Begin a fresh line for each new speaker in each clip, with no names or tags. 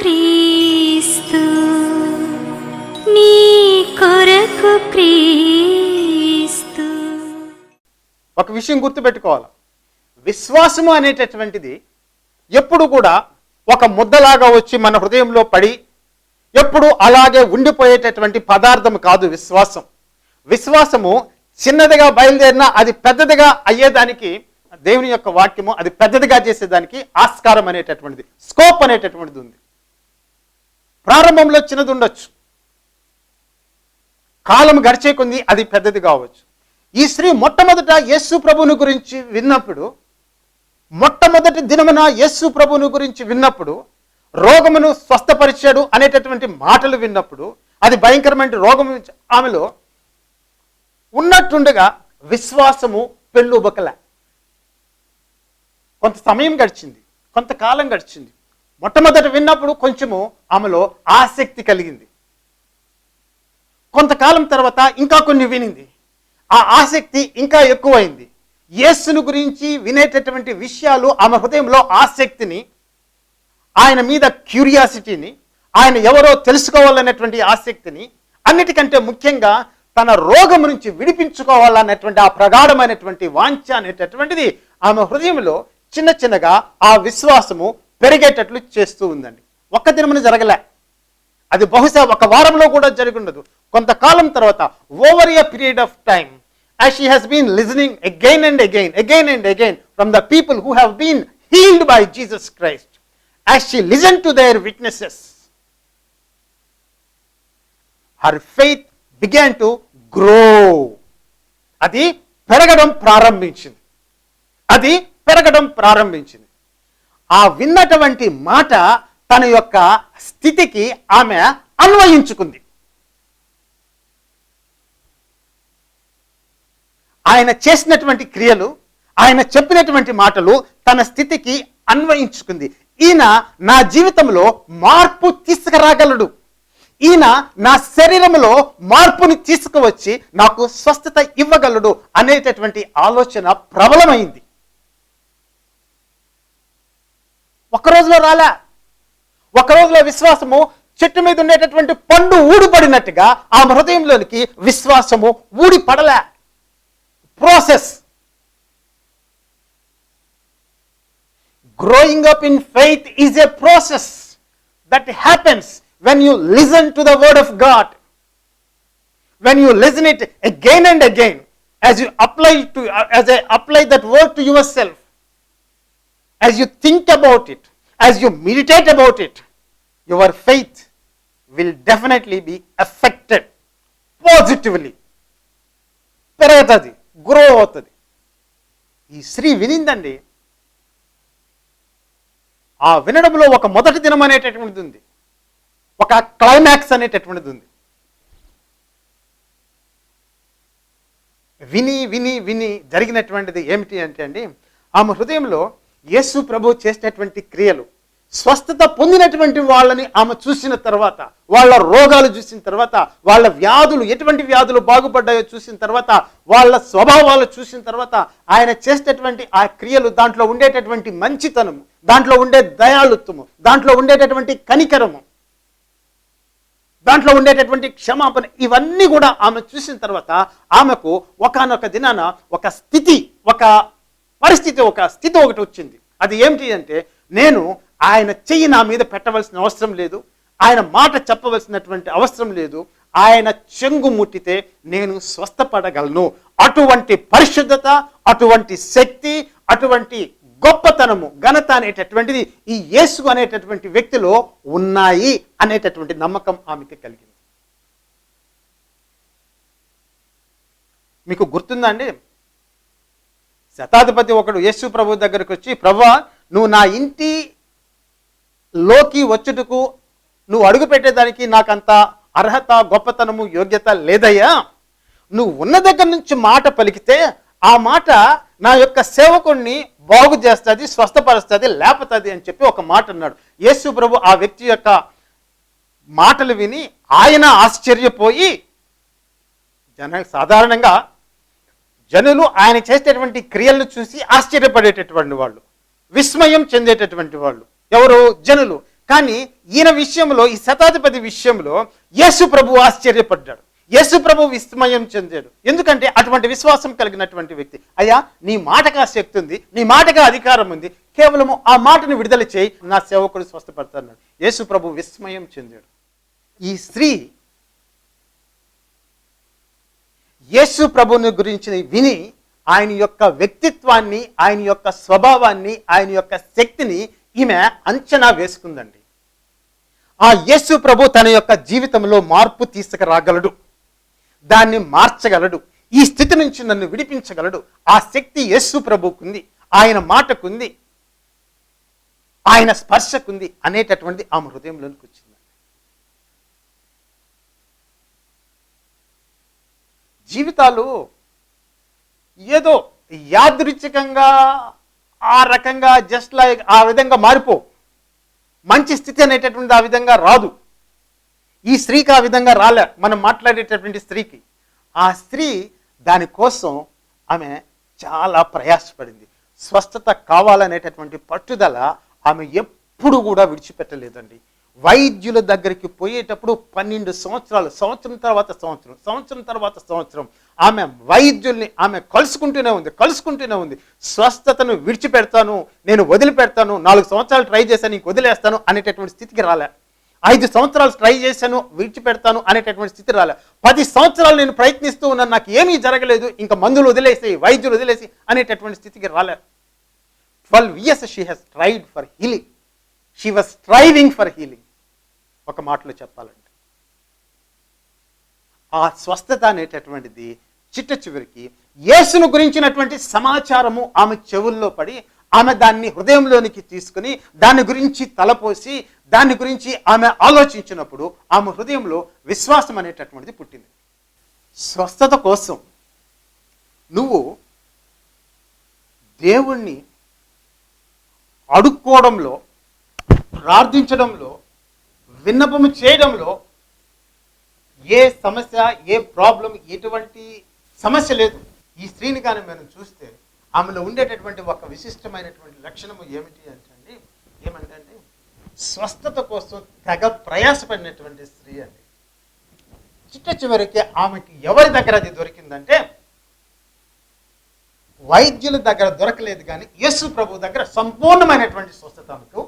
క్రీస్తు నీ కొరకు క్రీస్తు.
ఒక విషయం గుర్తుపెట్టుకోవాలి. విశ్వాసము అనేటటువంటిది ఎప్పుడు కూడా ఒక ముద్దలాగా వచ్చి మన హృదయంలో పడి ఎప్పుడు అలాగే ఉండిపోయేటటువంటి పదార్థం కాదు విశ్వాసం. విశ్వాసము చిన్నదిగా బయలుదేరినా అది పెద్దదిగా అయ్యేదానికి దేవుని యొక్క వాక్యము అది పెద్దదిగా చేసేదానికి ఆస్కారం అనేటటువంటిది స్కోప్ అనేటటువంటిది ఉంది. ప్రారంభంలో చిన్నది ఉండొచ్చు. కాలం గడిచే కొంది అది పెద్దది కావచ్చు. ఈ స్త్రీ మొట్టమొదట యేసు ప్రభుని గురించి విన్నప్పుడు మొట్టమొదటి దినమున యేసు ప్రభుని గురించి విన్నప్పుడు రోగమును స్వస్థపరిచాడు అనేటటువంటి మాటలు విన్నప్పుడు అది భయంకరమైన రోగం ఆమెలో ఉన్నట్టుండగా విశ్వాసము పెళ్ళుబకల కొంత సమయం గడిచింది కొంతకాలం గడిచింది. మొట్టమొదట విన్నప్పుడు కొంచెము ఆమెలో ఆసక్తి కలిగింది. కొంతకాలం తర్వాత ఇంకా కొన్ని వినింది. ఆ ఆసక్తి ఇంకా ఎక్కువైంది. యేసును గురించి వినేటటువంటి విషయాలు ఆమె హృదయంలో ఆసక్తిని ఆయన మీద క్యూరియాసిటీని ఆయన ఎవరో తెలుసుకోవాలనేటువంటి ఆసక్తిని అన్నిటికంటే ముఖ్యంగా తన రోగం నుంచి విడిపించుకోవాలనేటువంటి ఆ ప్రగాఢమైనటువంటి వాంఛ అనేటటువంటిది ఆమె హృదయంలో చిన్న చిన్నగా ఆ విశ్వాసము పెరిగేటట్లు చేస్తూ ఉందండి. ఒక్క దినమున జరగలే. అది బహుశా ఒక వారంలో కూడా జరిగి ఉండదు కొంతకాలం తర్వాత over a period of time as she has been listening again and again again and again from the people who have been healed by Jesus Christ as she listen to their witnesses her faith began to grow అది పెరగడం ప్రారంభించింది. అది పెరగడం ప్రారంభించింది. ఆ విన్నటువంటి మాట తన యొక్క స్థితికి ఆమె అన్వయించుకుంది. ఆయన చేసినటువంటి క్రియలు ఆయన చెప్పినటువంటి మాటలు తన స్థితికి అన్వయించుకుంది. ఈయన నా జీవితంలో మార్పు తీసుకురాగలడు. ఈయన నా శరీరంలో మార్పుని తీసుకువచ్చి నాకు స్వస్థత ఇవ్వగలడు అనేటటువంటి ఆలోచన ప్రబలమైంది. ఒక రోజులో రాలే? ఒక రోజులో విశ్వాసము చెట్టు మీద ఉండేటటువంటి పండు ఊడిపడినట్టుగా ఆ హృదయంలోనికి విశ్వాసము ఊడిపడలే. Process growing up in faith is a process that happens when you listen to the word of God when you listen it again and again as you apply to as I apply that word to yourself as you think about it as you meditate about it your faith will definitely be affected positively. పెరుగుతుంది grow అవుతుంది. ఈ స్త్రీ వినిందండి ఆ వినడంలో ఒక మొదటి దినం అనేటటువంటిది ఉంది. ఒక క్లైమాక్స్ అనేటటువంటిది ఉంది. విని విని విని జరిగినటువంటిది ఏమిటి అంటే అండి ఆమె హృదయంలో యేసు ప్రభు చేసినటువంటి క్రియలు స్వస్థత పొందినటువంటి వాళ్ళని ఆమె చూసిన తర్వాత వాళ్ళ రోగాలు చూసిన తర్వాత వాళ్ళ వ్యాధులు ఎటువంటి వ్యాధులు బాగుపడ్డాయో చూసిన తర్వాత వాళ్ళ స్వభావాలు చూసిన తర్వాత ఆయన చేసేటటువంటి ఆ క్రియలు దాంట్లో ఉండేటటువంటి మంచితనము దాంట్లో ఉండే దయాళుత్వము దాంట్లో ఉండేటటువంటి కనికరము దాంట్లో ఉండేటటువంటి క్షమాపణ ఇవన్నీ కూడా ఆమె చూసిన తర్వాత ఆమెకు ఒకనొక దినాన ఒక స్థితి ఒక పరిస్థితి ఒక స్థితి ఒకటి వచ్చింది. అది ఏమిటి అంటే నేను ఆయన చెయ్యి నా మీద పెట్టవలసిన అవసరం లేదు ఆయన మాట చెప్పవలసినటువంటి అవసరం లేదు ఆయన చెంగు ముట్టితే నేను స్వస్థపడగలను. అటువంటి పరిశుద్ధత అటువంటి శక్తి అటువంటి గొప్పతనము ఘనత అనేటటువంటిది ఈ యేసు అనేటటువంటి వ్యక్తిలో ఉన్నాయి అనేటటువంటి నమ్మకం ఆమెకి కలిగింది. మీకు గుర్తుందా అండి? శతాధిపతి ఒకడు యేసు ప్రభు దగ్గరికి వచ్చి ప్రభా నువ్వు నా ఇంటి లోకి వచ్చుటకు నువ్వు అడుగు పెట్టేదానికి నాకంత అర్హత గొప్పతనము యోగ్యత లేదయ్యా. నువ్వు ఉన్న దగ్గర నుంచి మాట పలికితే ఆ మాట నా యొక్క సేవకుణ్ణి బాగు చేస్తుంది స్వస్థపరుస్తుంది లేపుతుంది అని చెప్పి ఒక మాట అన్నాడు. యేసు ప్రభు ఆ వ్యక్తి యొక్క మాటలు విని ఆయన ఆశ్చర్యపోయి జన సాధారణంగా జనులు ఆయన చేసేటటువంటి క్రియలను చూసి ఆశ్చర్యపడేటటువంటి వాళ్ళు విస్మయం చెందేటటువంటి వాళ్ళు. ఎవరు? జనులు. కానీ ఈయన విషయంలో ఈ శతాధిపతి విషయంలో యేసు ప్రభు ఆశ్చర్యపడ్డాడు. యేసు ప్రభు విస్మయం చెందాడు. ఎందుకంటే అటువంటి విశ్వాసం కలిగినటువంటి వ్యక్తి. అయ్యా నీ మాటగా శక్తి ఉంది నీ మాటగా అధికారం ఉంది. కేవలము ఆ మాటను విడుదల చేయి నా సేవకుడు స్వస్థపడతాడు యేసు ప్రభు విస్మయం చెందాడు. ఈ స్త్రీ యేసు ప్రభుని గురించి విని ఆయన యొక్క వ్యక్తిత్వాన్ని ఆయన యొక్క స్వభావాన్ని ఆయన యొక్క శక్తిని ఈమె అంచనా వేసుకుందండి. ఆ యేసు ప్రభు తన యొక్క జీవితంలో మార్పు తీసుకురాగలడు. దాన్ని మార్చగలడు. ఈ స్థితి నుంచి నన్ను విడిపించగలడు. ఆ శక్తి యేసు ప్రభుకుంది. ఆయన మాటకుంది. ఆయన స్పర్శకుంది అనేటటువంటిది ఆమె హృదయంలోనికి వచ్చింది. జీవితాలు ఏదో యాదృచ్ఛికంగా ఆ రకంగా జస్ట్ లైక్ ఆ విధంగా మారిపో. మంచి స్థితి అనేటటువంటి ఆ విధంగా రాదు. ఈ స్త్రీకి ఆ విధంగా రాలే మనం మాట్లాడేటటువంటి స్త్రీకి. ఆ స్త్రీ దానికోసం ఆమె చాలా ప్రయాసపడింది. స్వస్థత కావాలనేటటువంటి పట్టుదల ఆమె ఎప్పుడు కూడా విడిచిపెట్టలేదండి. వైద్యుల దగ్గరికి పోయేటప్పుడు పన్నెండు సంవత్సరాలు సంవత్సరం తర్వాత సంవత్సరం సంవత్సరం తర్వాత సంవత్సరం ఆమె వైద్యుల్ని ఆమె కలుసుకుంటూనే ఉంది కలుసుకుంటూనే ఉంది. స్వస్థతను విడిచిపెడతాను నేను వదిలిపెడతాను నాలుగు సంవత్సరాలు ట్రై చేశాను ఇంక వదిలేస్తాను అనేటటువంటి స్థితికి రాలే. ఐదు సంవత్సరాలు ట్రై చేశాను విడిచిపెడతాను అనేటటువంటి స్థితి రాలే. పది సంవత్సరాలు నేను ప్రయత్నిస్తూ ఉన్నాను నాకు ఏమీ జరగలేదు ఇంకా మందులు వదిలేసి వైద్యులు వదిలేసి అనేటటువంటి స్థితికి రాలే. Twelve years she has tried for healing she was striving for healing ఒక మాటలో చెప్పాలంటే. ఆ స్వస్థత అనేటటువంటిది చిట్ట చివరికి యేసును గురించినటువంటి సమాచారము ఆమె చెవుల్లో పడి ఆమె దాన్ని హృదయంలోనికి తీసుకుని దాని గురించి తలపోసి దాని గురించి ఆమె ఆలోచించినప్పుడు ఆమె హృదయంలో విశ్వాసం అనేటటువంటిది పుట్టింది. స్వస్థత కోసం నువ్వు దేవుణ్ణి అడుక్కోవడంలో ప్రార్థించడంలో విన్నపము చేయడంలో ఏ సమస్య ఏ ప్రాబ్లం ఎటువంటి సమస్య లేదు. ఈ స్త్రీని కానీ మనం చూస్తే ఆమెలో ఉండేటటువంటి ఒక విశిష్టమైనటువంటి లక్షణము ఏమిటి అంటే అండి ఏమంటే అండి స్వస్థత కోసం తెగ ప్రయాసపడినటువంటి స్త్రీ అండి. చిట్ట చివరికి ఆమెకి ఎవరి దగ్గర అది దొరికిందంటే వైద్యుల దగ్గర దొరకలేదు కానీ యేసు ప్రభు దగ్గర సంపూర్ణమైనటువంటి స్వస్థత ఆమెకు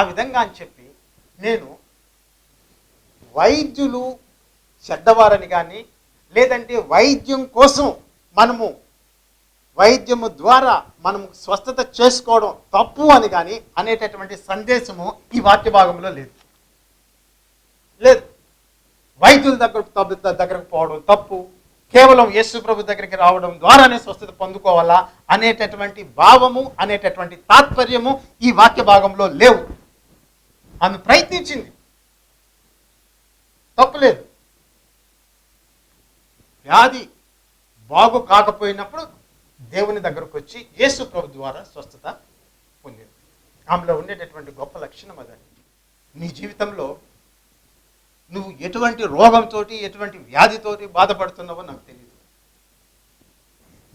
ఆ విధంగా అని చెప్పి నేను వైద్యులు చెడ్డవారని కానీ లేదంటే వైద్యం కోసం మనము వైద్యము ద్వారా మనము స్వస్థత చేసుకోవడం తప్పు అని కానీ అనేటటువంటి సందేశము ఈ వాక్య భాగంలో లేదు. లేదు. వైద్యుల దగ్గర దగ్గరకు పోవడం తప్పు. కేవలం యేసు ప్రభు దగ్గరికి రావడం ద్వారానే స్వస్థత పొందుకోవాలా అనేటటువంటి భావము అనేటటువంటి తాత్పర్యము ఈ వాక్య భాగంలో లేవు. ఆమె ప్రయత్నించింది. తప్పులేదు. వ్యాధి బాగు కాకపోయినప్పుడు దేవుని దగ్గరకు వచ్చి యేసు ప్రభు ద్వారా స్వస్థత పొందింది. ఆమెలో ఉండేటటువంటి గొప్ప లక్షణం అదండి నీ జీవితంలో నువ్వు ఎటువంటి రోగంతో ఎటువంటి వ్యాధితోటి బాధపడుతున్నావో నాకు తెలియదు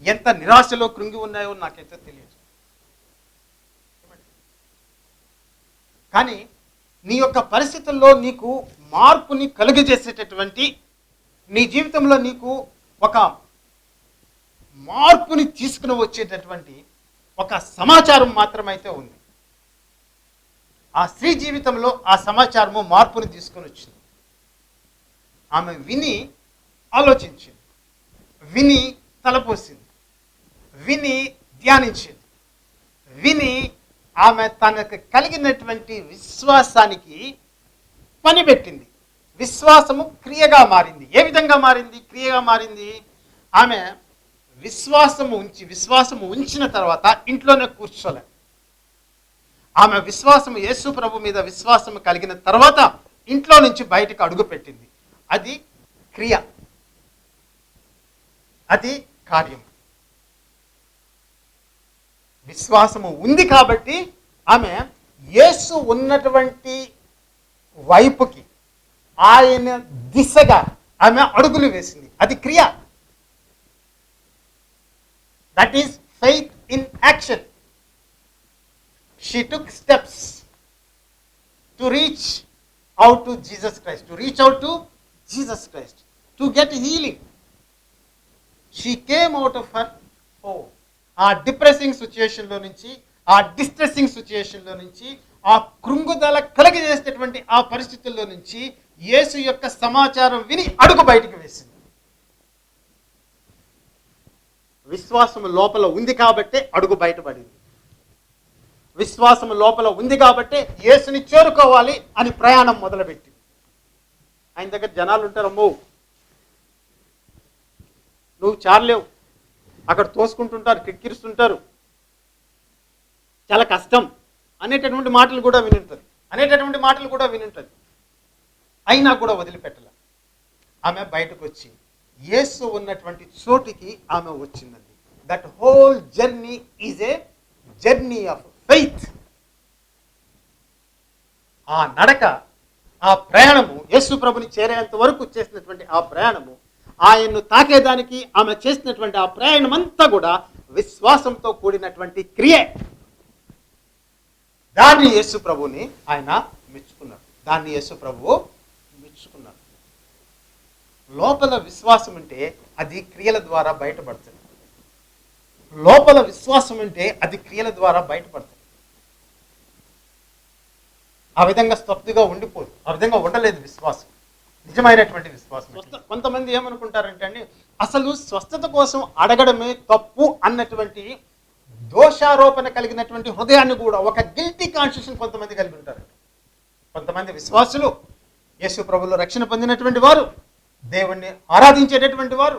ఎంత నిరాశలో కృంగి ఉన్నాయో నాకైతే తెలియదు కానీ నీ యొక్క పరిస్థితుల్లో నీకు మార్పుని కలుగజేసేటటువంటి నీ జీవితంలో నీకు ఒక మార్పుని తీసుకుని వచ్చేటటువంటి ఒక సమాచారం మాత్రమైతే ఉంది. ఆ స్త్రీ జీవితంలో ఆ సమాచారము మార్పుని తీసుకొని వచ్చింది. ఆమె విని ఆలోచించింది. విని తలపోసింది. విని ధ్యానించింది. ఆమె తనకు కలిగినటువంటి విశ్వాసానికి పనిపెట్టింది. విశ్వాసము క్రియగా మారింది. ఏ విధంగా మారింది? క్రియగా మారింది. ఆమె విశ్వాసము ఉంచి విశ్వాసము ఉంచిన తర్వాత ఇంట్లోనే కూర్చోలే. ఆమె విశ్వాసము యేసు ప్రభు మీద విశ్వాసము కలిగిన తర్వాత ఇంట్లో నుంచి బయటకు అడుగుపెట్టింది అది క్రియ. అది కార్యం. విశ్వాసము ఉంది కాబట్టి ఆమె యేసు ఉన్నటువంటి వైపుకి ఆయన దిశగా ఆమె అడుగులు వేసింది. అది క్రియ. That is faith in action she took steps to reach out to Jesus Christ to reach out to Jesus Christ to get healing she came out of her home ఆ డిప్రెసింగ్ సిచ్యుయేషన్లో నుంచి ఆ డిస్ట్రెసింగ్ సిచ్యుయేషన్లో నుంచి ఆ కృంగుదల కలగజేసేటటువంటి ఆ పరిస్థితుల్లో నుంచి యేసు యొక్క సమాచారం విని అడుగు బయటికి వేసింది. విశ్వాసం లోపల ఉంది కాబట్టే అడుగు బయటపడింది. విశ్వాసం లోపల ఉంది కాబట్టే యేసుని చేరుకోవాలి అని ప్రయాణం మొదలుపెట్టింది. ఆయన దగ్గర జనాలు ఉంటారమ్మో నువ్వు చారలేవు అక్కడ తోసుకుంటుంటారు కిక్కిరిస్తుంటారు. చాలా కష్టం. అనేటటువంటి మాటలు కూడా వినుంటుంది. అనేటటువంటి మాటలు కూడా వినుంటుంది. అయినా కూడా వదిలిపెట్టలే. ఆమె బయటకు వచ్చి యేసు ఉన్నటువంటి చోటికి ఆమె వచ్చిందండి. That whole journey is a journey of faith ఆ నడక ఆ ప్రయాణము యేసు ప్రభుని చేరేంత వరకు చేసినటువంటి ఆ ప్రయాణము ఆయన్ను తాకేదానికి ఆమె చేసినటువంటి ఆ ప్రయాణం అంతా కూడా విశ్వాసంతో కూడినటువంటి క్రియ. దాన్ని యేసు ప్రభుని ఆయన మెచ్చుకున్నాడు దాన్ని యేసు ప్రభువు మెచ్చుకున్నాడు లోపల విశ్వాసం ఉంటే అది క్రియల ద్వారా బయటపడుతుంది. లోపల విశ్వాసం ఉంటే అది క్రియల ద్వారా బయటపడుతుంది. ఆ విధంగా స్తబ్దుగా ఉండిపోదు. ఆ విధంగా ఉండలేదు విశ్వాసం. నిజమైనటువంటి విశ్వాసం కొంతమంది ఏమనుకుంటారంటే అండి అసలు స్వస్థత కోసం అడగడమే తప్పు అన్నటువంటి దోషారోపణ కలిగినటువంటి హృదయాన్ని కూడా ఒక గిల్టీ కాన్షియస్ కొంతమంది కలిగి ఉంటారు. కొంతమంది విశ్వాసులు యేసు ప్రభులో రక్షణ పొందినటువంటి వారు దేవుణ్ణి ఆరాధించేటటువంటి వారు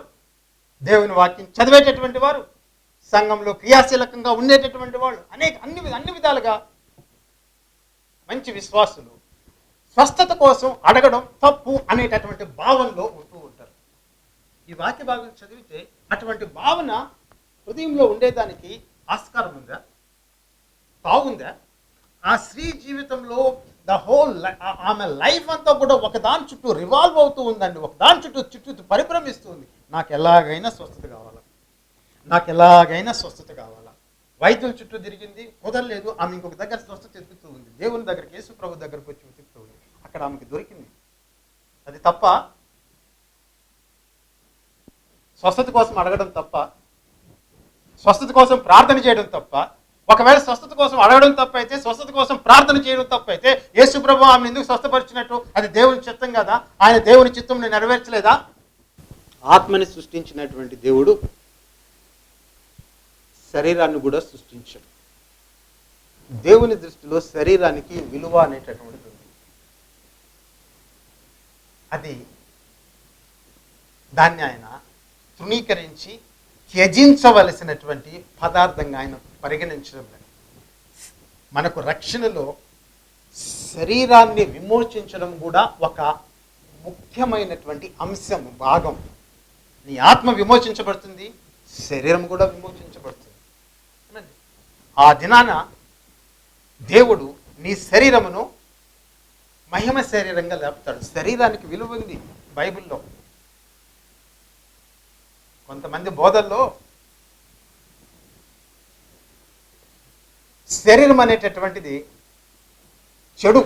దేవుని వాక్యం చదివేటటువంటి వారు సంఘంలో క్రియాశీలకంగా ఉండేటటువంటి వాళ్ళు అనేక అన్ని అన్ని విధాలుగా మంచి విశ్వాసులు స్వస్థత కోసం అడగడం తప్పు అనేటటువంటి భావనలో ఉంటూ ఉంటారు. ఈ వాక్య భాగం చదివితే అటువంటి భావన హృదయంలో ఉండేదానికి ఆస్కారం ఉందా? బాగుందా? ఆ స్త్రీ జీవితంలో ద హోల్ ఆమె లైఫ్ అంతా కూడా ఒకదాని చుట్టూ రివాల్వ్ అవుతూ ఉందండి. ఒకదాని చుట్టూ చుట్టూ పరిభ్రమిస్తుంది. నాకు ఎలాగైనా స్వస్థత కావాలా? నాకు ఎలాగైనా స్వస్థత కావాలా? వైద్యుల చుట్టూ తిరిగింది కుదరలేదు. ఆమె ఇంకొక దగ్గర స్వస్థత ఎదుగుతూ ఉంది. దేవుని దగ్గరికి యేసు ప్రభు దగ్గరకు వచ్చి అక్కడ ఆమెకి దొరికింది. అది తప్ప స్వస్థత కోసం అడగడం తప్ప స్వస్థత కోసం ప్రార్థన చేయడం తప్ప ఒకవేళ స్వస్థత కోసం అడగడం తప్ప అయితే స్వస్థత కోసం ప్రార్థన చేయడం తప్ప అయితే యేసు ప్రభు ఆమెను ఎందుకు స్వస్థపరిచినట్టు? అది దేవుని చిత్తం కదా. ఆయన దేవుని చిత్తం నెరవేర్చలేదా? ఆత్మని సృష్టించినటువంటి దేవుడు శరీరాన్ని కూడా సృష్టించాడు. దేవుని దృష్టిలో శరీరానికి విలువ అనేటటువంటిది అది దాన్ని ఆయన తృణీకరించి త్యజించవలసినటువంటి పదార్థంగా ఆయన పరిగణించడం లేదు. మనకు రక్షణలో శరీరాన్ని విమోచించడం కూడా ఒక ముఖ్యమైనటువంటి అంశం భాగం. నీ ఆత్మ విమోచించబడుతుంది శరీరం కూడా విమోచించబడుతుంది. ఆ దినాన దేవుడు నీ శరీరమును మహిమ శరీరంగా లేపుతాడు. శరీరానికి విలువ ఉంది బైబిల్లో. కొంతమంది బోధల్లో శరీరం అనేటటువంటిది చెడు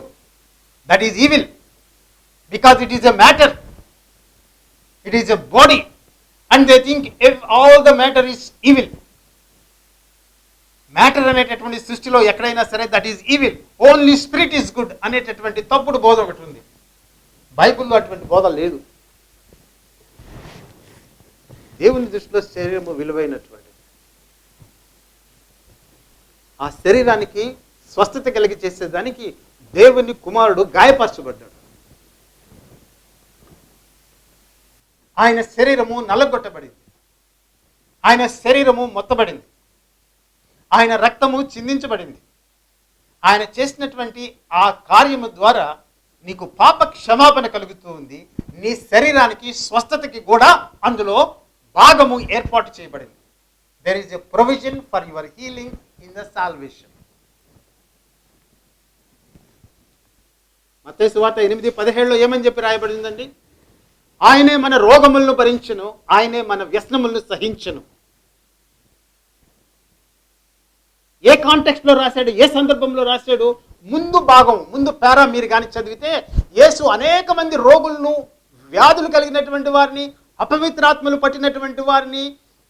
that is evil because it is a matter it is a body and they think all the matter is evil matter అనేటటువంటి సృష్టిలో ఎక్కడైనా సరే that is evil only spirit is good అనేటటువంటి తప్పుడు బోధ ఒకటి ఉంది. బైబిల్లో అటువంటి బోధ లేదు. దేవుని దృష్టిలో శరీరము విలువైనటువంటి ఆ శరీరానికి స్వస్థత కలిగి చేసేదానికి దేవుని కుమారుడు గాయపరచబడ్డాడు. ఆయన శరీరము నల్లగొట్టబడింది ఆయన శరీరము మొత్తబడింది. ఆయన రక్తము చిందించబడింది. ఆయన చేసినటువంటి ఆ కార్యము ద్వారా నీకు పాప క్షమాపణ కలుగుతూ ఉంది. నీ శరీరానికి స్వస్థతకి కూడా అందులో భాగము ఏర్పాటు చేయబడింది. There is a provision for your healing in the salvation మత్తయి సువార్త ఎనిమిది పదిహేడులో ఏమని చెప్పి రాయబడిందండి? ఆయనే మన రోగములను భరించును ఆయనే మన వ్యసనములను సహించును. ఏ కాంటెక్స్ట్లో రాశాడు ఏ సందర్భంలో రాశాడు ముందు భాగం ముందు పేరా మీరు కానీ చదివితే యేసు అనేక మంది రోగులను వ్యాధులు కలిగినటువంటి వారిని అపవిత్రాత్మలు పట్టినటువంటి వారిని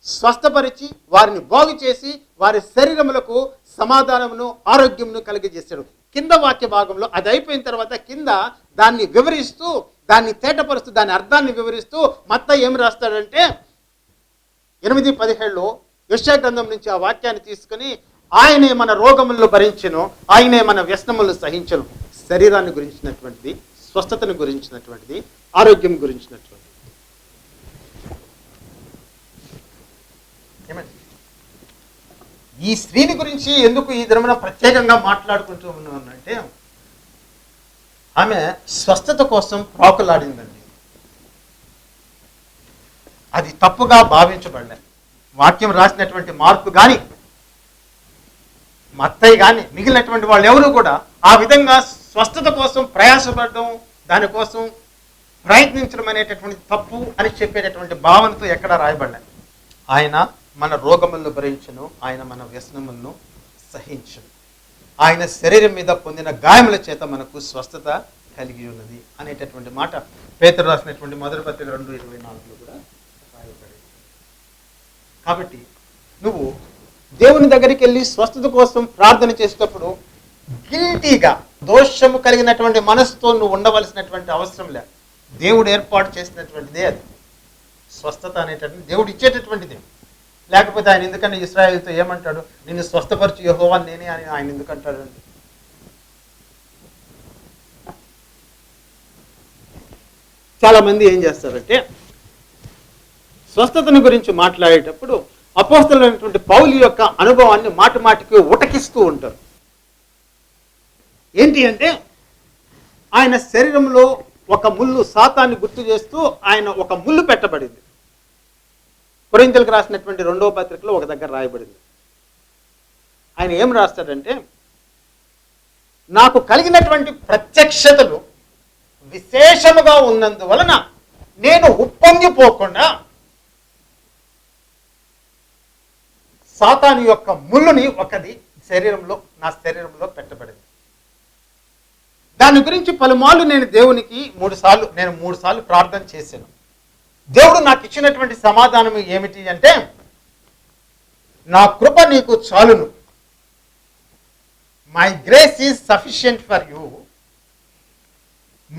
స్వస్థపరిచి వారిని బాగు చేసి వారి శరీరములకు సమాధానమును ఆరోగ్యమును కలిగజేశాడు. కింద వాక్య భాగంలో అది అయిపోయిన తర్వాత కింద దాన్ని వివరిస్తూ దాన్ని తేటపరుస్తూ దాని అర్థాన్ని వివరిస్తూ మత్త ఏం రాస్తాడంటే ఎనిమిది పదిహేడులో యశ్యా గ్రంథం నుంచి ఆ వాక్యాన్ని తీసుకుని ఆయనే మన రోగములను భరించెను ఆయనే మన వ్యసనములను సహించను. శరీరాన్ని గురించినటువంటిది స్వస్థతను గురించినటువంటిది ఆరోగ్యం గురించినటువంటిది. ఈ స్త్రీని గురించి ఎందుకు ఈ దినమున ప్రత్యేకంగా మాట్లాడుకుంటూ ఉన్నానంటే ఆమె స్వస్థత కోసం ప్రాకులాడిందండి అది తప్పుగా భావించబడలేదు. వాక్యం రాసినటువంటి మార్పు కానీ మత్తయ్య కానీ మిగిలినటువంటి వాళ్ళు ఎవరు కూడా ఆ విధంగా స్వస్థత కోసం ప్రయాసపడడం దానికోసం ప్రయత్నించడం అనేటటువంటి తప్పు అని చెప్పేటటువంటి భావనతో ఎక్కడ రాయబడలేదు. ఆయన మన రోగములను భరించను ఆయన మన వ్యసనములను సహించను. ఆయన శరీరం మీద పొందిన గాయముల చేత మనకు స్వస్థత కలిగి ఉన్నది అనేటటువంటి మాట పేతురు రాసినటువంటి మొదటి పత్రిక రెండు ఇరవై నాలుగులో కూడా రాయబడింది. కాబట్టి నువ్వు దేవుని దగ్గరికి వెళ్ళి స్వస్థత కోసం ప్రార్థన చేసేటప్పుడు గిల్టీగా దోషము కలిగినటువంటి మనసుతో నువ్వు ఉండవలసినటువంటి అవసరం లేదు. దేవుడు ఏర్పాటు చేసినటువంటిదే అది. స్వస్థత అనేటటువంటి దేవుడు ఇచ్చేటటువంటిది. లేకపోతే ఆయన ఎందుకంటే ఇస్రాయేల్తో ఏమంటాడు? నిన్ను స్వస్థపరచు యహోవా నేనే అని ఆయన ఎందుకంటాడు? అండి చాలా మంది ఏం చేస్తారంటే స్వస్థతను గురించి మాట్లాడేటప్పుడు అపోస్తలైనటువంటి పౌలు యొక్క అనుభవాన్ని మాటి మాటికి ఉటకిస్తూ ఉంటారు. ఏంటి అంటే ఆయన శరీరంలో ఒక ముళ్ళు శాతాన్ని గుర్తు చేస్తూ ఆయన ఒక ముళ్ళు పెట్టబడింది. కొరింతలకు రాసినటువంటి రెండవ పత్రికలో ఒక దగ్గర రాయబడింది. ఆయన ఏం రాస్తాడంటే నాకు కలిగినటువంటి ప్రత్యక్షతలు విశేషముగా ఉన్నందువలన నేను ఉప్పొంగిపోకుండా సాతాను యొక్క ముళ్ళుని ఒకది శరీరంలో నా శరీరంలో పెట్టబడింది. దాని గురించి పలుమార్లు నేను దేవునికి మూడు సార్లు నేను మూడు సార్లు ప్రార్థన చేశాను. దేవుడు నాకు ఇచ్చినటువంటి సమాధానం ఏమిటి అంటే నా కృప నీకు చాలును. My grace is sufficient for you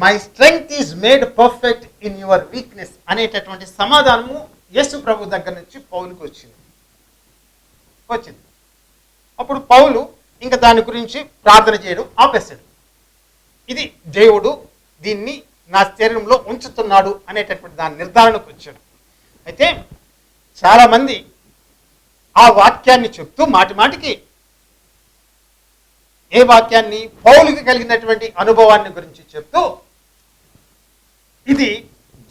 my strength is made perfect in your weakness అనేటటువంటి సమాధానము యేసు ప్రభు దగ్గర నుంచి పౌలుకి వచ్చింది. వచ్చింది. అప్పుడు పౌలు ఇంకా దాని గురించి ప్రార్థన చేయడం ఆపేశాడు. ఇది దేవుడు దీన్ని నా శరీరంలో ఉంచుతున్నాడు అనేటటువంటి దాని నిర్ధారణకు వచ్చాడు. అయితే చాలామంది ఆ వాక్యాన్ని చెప్తూ మాటి మాటికి ఏ వాక్యాన్ని పౌలుకి కలిగినటువంటి అనుభవాన్ని గురించి చెప్తూ ఇది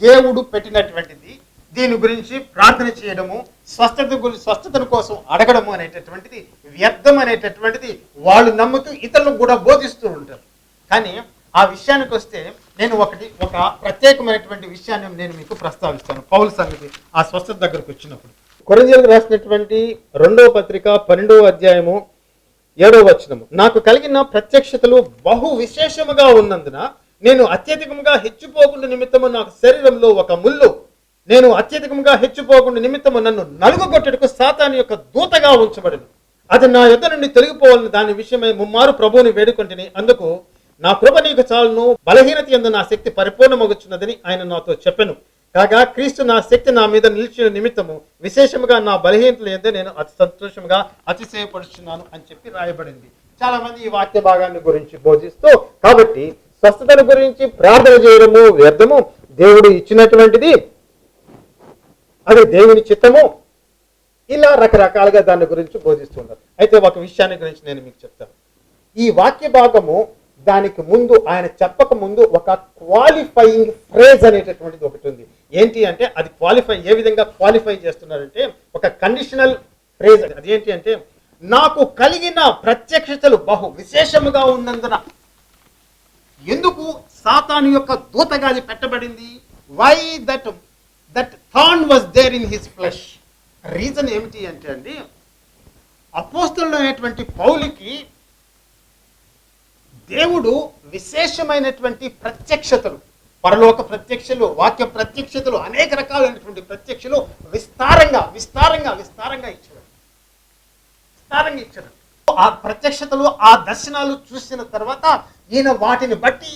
దేవుడు పెట్టినటువంటిది దీని గురించి ప్రార్థన చేయడము స్వస్థత గురించి స్వస్థతను కోసం అడగడము అనేటటువంటిది వ్యర్థం అనేటటువంటిది వాళ్ళు నమ్ముతూ ఇతరులకు కూడా బోధిస్తూ ఉంటారు. కానీ ఆ విషయానికి వస్తే నేను ఒకటి ఒక ప్రత్యేకమైనటువంటి విషయాన్ని నేను మీకు ప్రస్తావిస్తాను. పౌల సంగతి ఆ స్వస్థత దగ్గరకు వచ్చినప్పుడు. కొరంజీలకు రాసినటువంటి రెండవ పత్రిక పన్నెండవ అధ్యాయము ఏడవ వచనము. నాకు కలిగిన ప్రత్యక్షతలు బహు విశేషముగా ఉన్నందున నేను అత్యధికంగా హెచ్చిపోకుండా నిమిత్తము నాకు శరీరంలో ఒక ముళ్ళు నేను అత్యధికంగా హెచ్చిపోకుండా నిమిత్తము నన్ను నలుగుగొట్టడకు సాతాని యొక్క దూతగా ఉంచబడను. అది నా యొద్ద నుండి తొలగిపోవాలని దాని విషయమై ముమ్మారు ప్రభువుని వేడుకుంటుని. అందుకు నా కృప నీకు చాలును బలహీనత ఎందు నా శక్తి పరిపూర్ణమగుచున్నదని ఆయన నాతో చెప్పెను. కాగా క్రీస్తు నా శక్తి నా మీద నిలిచిన నిమిత్తము విశేషముగా నా బలహీనతలు ఎందు నేను అతి సంతోషంగా అతిశయపడుచున్నాను అని చెప్పి రాయబడింది. చాలా మంది ఈ వాక్య భాగాన్ని గురించి బోధిస్తూ కాబట్టి స్వస్థతల గురించి ప్రార్థన చేయడము వ్యర్థము. దేవుడు ఇచ్చినటువంటిది అది దేవుని చిత్తము. ఇలా రకరకాలుగా దాని గురించి బోధిస్తున్నారు అయితే ఒక విషయాన్ని గురించి నేను మీకు చెప్తాను. ఈ వాక్య భాగము దానికి ముందు ఆయన చెప్పక ముందు ఒక క్వాలిఫైయింగ్ ఫ్రేజ్ అనేటటువంటిది ఒకటి ఉంది. ఏంటి అంటే అది క్వాలిఫై ఏ విధంగా క్వాలిఫై చేస్తున్నారంటే ఒక కండిషనల్ ఫ్రేజ్ అదేంటి అంటే నాకు కలిగిన ప్రత్యక్షతలు బహు విశేషముగా ఉన్నందున. ఎందుకు? సాతాను యొక్క దూతగా అది పెట్టబడింది. Why that that thorn was there in his flesh reason ఏమిటి అంటే అండి అపోస్తులు అనేటువంటి పౌలికి దేవుడు విశేషమైనటువంటి ప్రత్యక్షతలు పరలోక ప్రత్యక్షలు వాక్య ప్రత్యక్షతలు అనేక రకాలైనటువంటి ప్రత్యక్షలు విస్తారంగా విస్తారంగా విస్తారంగా ఇచ్చాడు విస్తారంగా ఇచ్చాడు ఆ ప్రత్యక్షతలు ఆ దర్శనాలు చూసిన తర్వాత ఈయన వాటిని బట్టి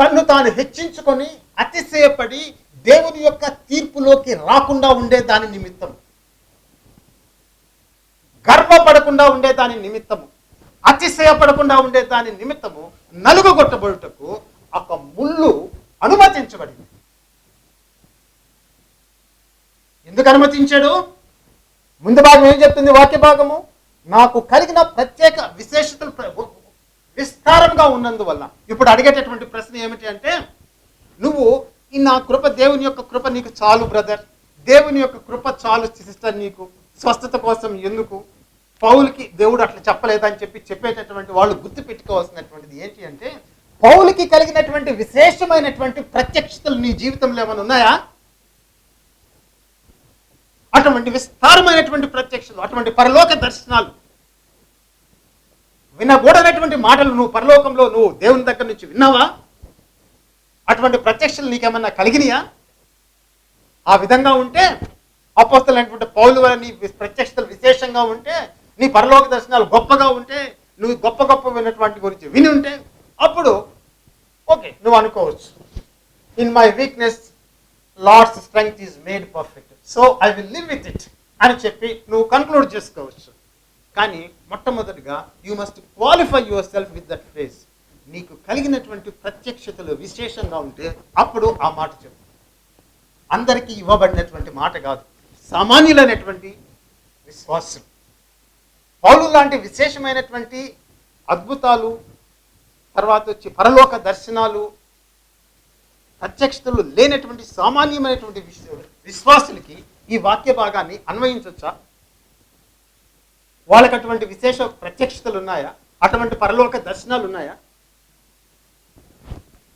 తన్ను తాను హెచ్చించుకొని అతిశయపడి దేవుని యొక్క తీర్పులోకి రాకుండా ఉండే దాని నిమిత్తం. గర్వపడకుండా ఉండే దాని నిమిత్తము. అతిశయపడకుండా ఉండే దాని నిమిత్తము నలుగుగొట్టబడుటకు ఒక ముళ్ళు అనుమతించబడింది. ఎందుకు అనుమతించాడు? ముందు భాగం ఏం చెప్తుంది వాక్య భాగము? నాకు కలిగిన ప్రత్యేక విశేషతలు విస్తారంగా ఉన్నందువల్ల. ఇప్పుడు అడిగేటటువంటి ప్రశ్న ఏమిటి అంటే నువ్వు నా కృప దేవుని యొక్క కృప నీకు చాలు బ్రదర్ దేవుని యొక్క కృప చాలు సిస్టర్ నీకు స్వస్థత కోసం ఎందుకు? పౌలకి దేవుడు అట్లా చెప్పలేదని చెప్పి చెప్పేటటువంటి వాళ్ళు గుర్తు పెట్టుకోవాల్సినటువంటిది ఏంటి అంటే పౌలకి కలిగినటువంటి విశేషమైనటువంటి ప్రత్యక్షతలు నీ జీవితంలో ఏమైనా ఉన్నాయా? అటువంటి విస్తారమైనటువంటి ప్రత్యక్షలు అటువంటి పరలోక దర్శనాలు. వినకూడనటువంటి మాటలు నువ్వు పరలోకంలో నువ్వు దేవుని దగ్గర నుంచి విన్నావా? అటువంటి ప్రత్యక్షలు నీకేమన్నా కలిగినాయా? ఆ విధంగా ఉంటే అపోస్తలైనటువంటి పౌలు వల్ల నీ ప్రత్యక్షతలు విశేషంగా ఉంటే నీ పరలోక దర్శనాలు గొప్పగా ఉంటే నువ్వు గొప్ప గొప్ప విన్నటువంటి గురించి విని ఉంటే అప్పుడు ఓకే నువ్వు అనుకోవచ్చు. In my weakness Lord's strength is made perfect so I will live with it అని చెప్పి నువ్వు కన్క్లూడ్ చేసుకోవచ్చు. కానీ మొట్టమొదటిగా you must qualify yourself with that faith నీకు కలిగినటువంటి ప్రత్యక్షతలు విశేషంగా ఉంటే అప్పుడు ఆ మాట చెప్పు. అందరికీ ఇవ్వబడినటువంటి మాట కాదు సామాన్యులైనటువంటి విశ్వాసం పౌలు లాంటి విశేషమైనటువంటి అద్భుతాలు తర్వాత వచ్చి పరలోక దర్శనాలు ప్రత్యక్షతలు లేనటువంటి సామాన్యమైనటువంటి విశ్వ- విశ్వాసులకి ఈ వాక్య భాగాన్ని అన్వయించవచ్చా వాళ్ళకి అటువంటి విశేష ప్రత్యక్షతలు ఉన్నాయా? అటువంటి పరలోక దర్శనాలు ఉన్నాయా?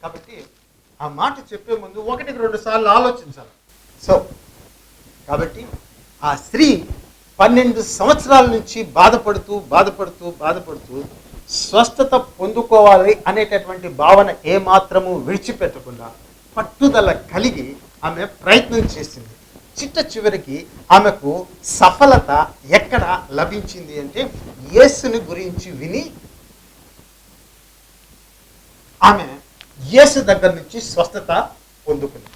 కాబట్టి ఆ మాట చెప్పే ముందు ఒకటికి రెండు సార్లు ఆలోచించాలి. సో కాబట్టి ఆ స్త్రీ పన్నెండు సంవత్సరాల నుంచి బాధపడుతూ బాధపడుతూ బాధపడుతూ స్వస్థత పొందుకోవాలి అనేటటువంటి భావన ఏమాత్రము విడిచిపెట్టకుండా పట్టుదల కలిగి ఆమె ప్రయత్నం చేసింది. చిట్ట చివరికి ఆమెకు సఫలత ఎక్కడ లభించింది అంటే యేసుని గురించి విని ఆమె యేసు దగ్గర నుంచి స్వస్థత పొందుకుంది.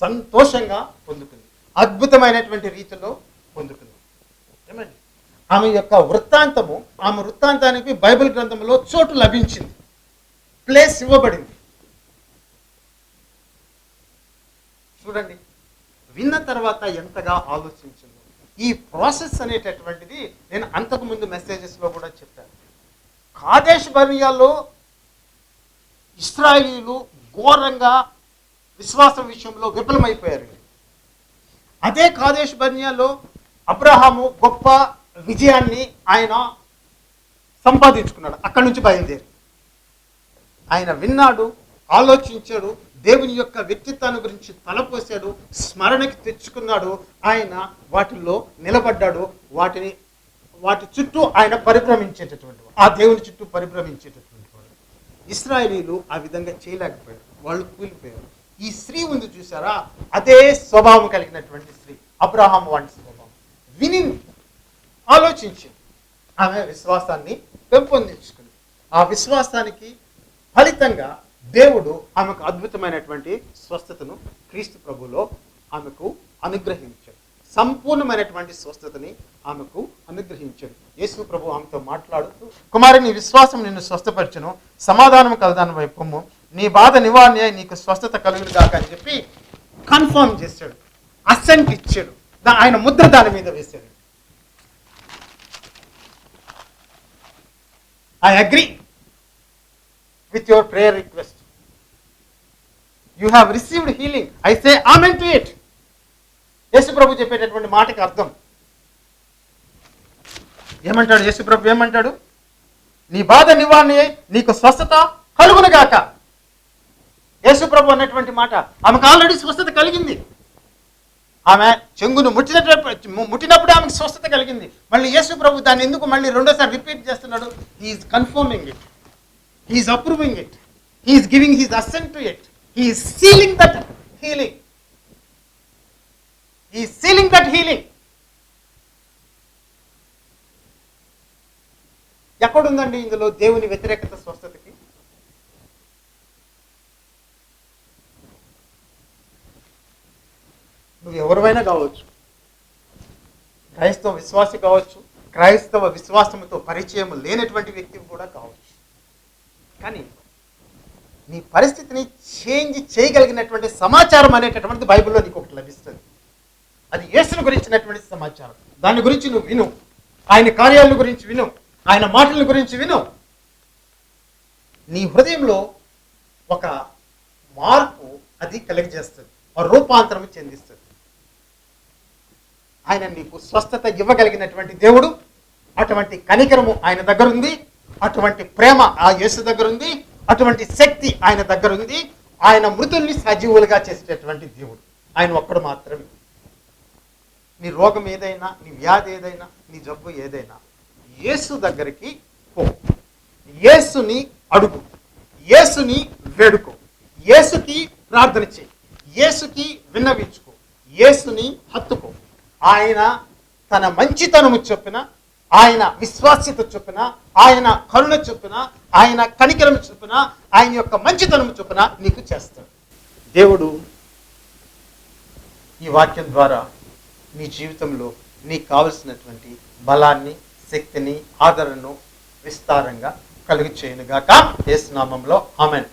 సంతోషంగా పొందుకుంది. అద్భుతమైనటువంటి రీతిలో పొందుకుంది. ఏమండి? ఆమె యొక్క వృత్తాంతము ఆమె వృత్తాంతానికి బైబిల్ గ్రంథంలో చోటు లభించింది. ప్లేస్ ఇవ్వబడింది. చూడండి విన్న తర్వాత ఎంతగా ఆలోచించింది. ఈ ప్రాసెస్ అనేటటువంటిది నేను అంతకుముందు మెసేజెస్లో కూడా చెప్పాను. కాదేశ్ బర్నియాలో ఇస్రాయిలీలు ఘోరంగా విశ్వాసం విషయంలో విఫలమైపోయారు. అదే కాదేశ్ బన్యాలో అబ్రహాము గొప్ప విజయాన్ని ఆయన సంపాదించుకున్నాడు. అక్కడి నుంచి బయలుదేరి. ఆయన విన్నాడు ఆలోచించాడు దేవుని యొక్క వ్యక్తిత్వాన్ని గురించి తలపోసాడు స్మరణకి తెచ్చుకున్నాడు. ఆయన వాటిల్లో నిలబడ్డాడు. వాటిని వాటి చుట్టూ ఆయన పరిభ్రమించేటటువంటి ఆ దేవుని చుట్టూ పరిభ్రమించేటటువంటి ఇస్రాయేలీలు ఆ విధంగా చేయలేకపోయారు. వాళ్ళు కూలిపోయారు. ఈ స్త్రీ ఉంది చూసారా? అదే స్వభావం కలిగినటువంటి స్త్రీ. అబ్రహాం వంటి స్వభావం. వినింది ఆలోచించింది ఆమె విశ్వాసాన్ని పెంపొందించుకుంది. ఆ విశ్వాసానికి ఫలితంగా దేవుడు ఆమెకు అద్భుతమైనటువంటి స్వస్థతను క్రీస్తు ప్రభులో ఆమెకు అనుగ్రహించారు సంపూర్ణమైనటువంటి స్వస్థతని ఆమెకు అనుగ్రహించాడు. యేసు ప్రభు ఆమెతో మాట్లాడుతూ కుమారి నీ విశ్వాసం నిన్ను స్వస్థపరచను. సమాధానం కలదాని వైపు నీ బాధ నివారణ నీకు స్వస్థత కలుగును కాక అని చెప్పి కన్ఫర్మ్ చేశాడు. అసెంట్ ఇచ్చాడు. ఆయన ముద్ర దాని మీద వేశాడు. I agree with your prayer request. You have received healing. I say amen to it. యేసుప్రభు చెప్పేటటువంటి మాటకి అర్థం. ఏమంటాడు యేసుప్రభు? ఏమంటాడు? నీ బాధ నివారణ నీకు స్వస్థత కలుగునుగాక యేసుప్రభు అనేటువంటి అన్నటువంటి మాట ఆమెకు ఆల్రెడీ స్వస్థత కలిగింది. ఆమె చెంగును ముట్టినప్పుడు ముట్టినప్పుడు ఆమెకు స్వస్థత కలిగింది. మళ్ళీ యేసు ప్రభు దాన్ని ఎందుకు మళ్ళీ రెండోసారి రిపీట్ చేస్తున్నాడు? He's confirming it he's approving it he's giving his assent to it he's sealing that healing ఈ సీలింగ్ దట్ హీలింగ్. ఎక్కడుందండి ఇందులో దేవుని వ్యతిరేకత స్వస్థతకి? నువ్వు ఎవరివైనా కావచ్చు. క్రైస్తవ విశ్వాసి కావచ్చు క్రైస్తవ విశ్వాసముతో పరిచయం లేనటువంటి వ్యక్తి కూడా కావచ్చు. కానీ నీ పరిస్థితిని చేంజ్ చేయగలిగినటువంటి సమాచారం అనేటటువంటిది బైబిల్లో నీకు ఒకటి లభిస్తుంది. అది యేసును గురించినటువంటి సమాచారం. దాని గురించి నువ్వు విను. ఆయన కార్యాలను గురించి విను. ఆయన మాటల గురించి విను. నీ హృదయంలో ఒక మార్పు అది కలిగజేస్తుంది. ఒక రూపాంతరం చెందిస్తుంది. ఆయన నీకు స్వస్థత ఇవ్వగలిగినటువంటి దేవుడు. అటువంటి కనికరము ఆయన దగ్గర ఉంది అటువంటి ప్రేమ ఆ యేసు దగ్గర ఉంది అటువంటి శక్తి ఆయన దగ్గర ఉంది ఆయన మృతుల్ని సజీవులుగా చేసేటటువంటి దేవుడు. ఆయన ఒక్కడు మాత్రమే. నీ రోగం ఏదైనా నీ వ్యాధి ఏదైనా నీ జబ్బు ఏదైనా యేసు దగ్గరికి పో. యేసుని అడుగు. యేసుని వేడుకో. యేసుకి ప్రార్థన చేయి. యేసుకి విన్నవించుకో. యేసుని హత్తుకో. ఆయన తన మంచితనము చొప్పున ఆయన విశ్వాస్యత చొప్పున ఆయన కరుణ చొప్పున ఆయన కనికరం చొప్పున ఆయన యొక్క మంచితనము చొప్పున నీకు చేస్తాడు. దేవుడు ఈ వాక్యం ద్వారా నీ జీవితంలో నీకు కావలసినటువంటి బలాన్ని శక్తిని ఆదరణను విస్తారంగా కలిగి చేయనుగాక ఏ నామంలో ఆమెన్.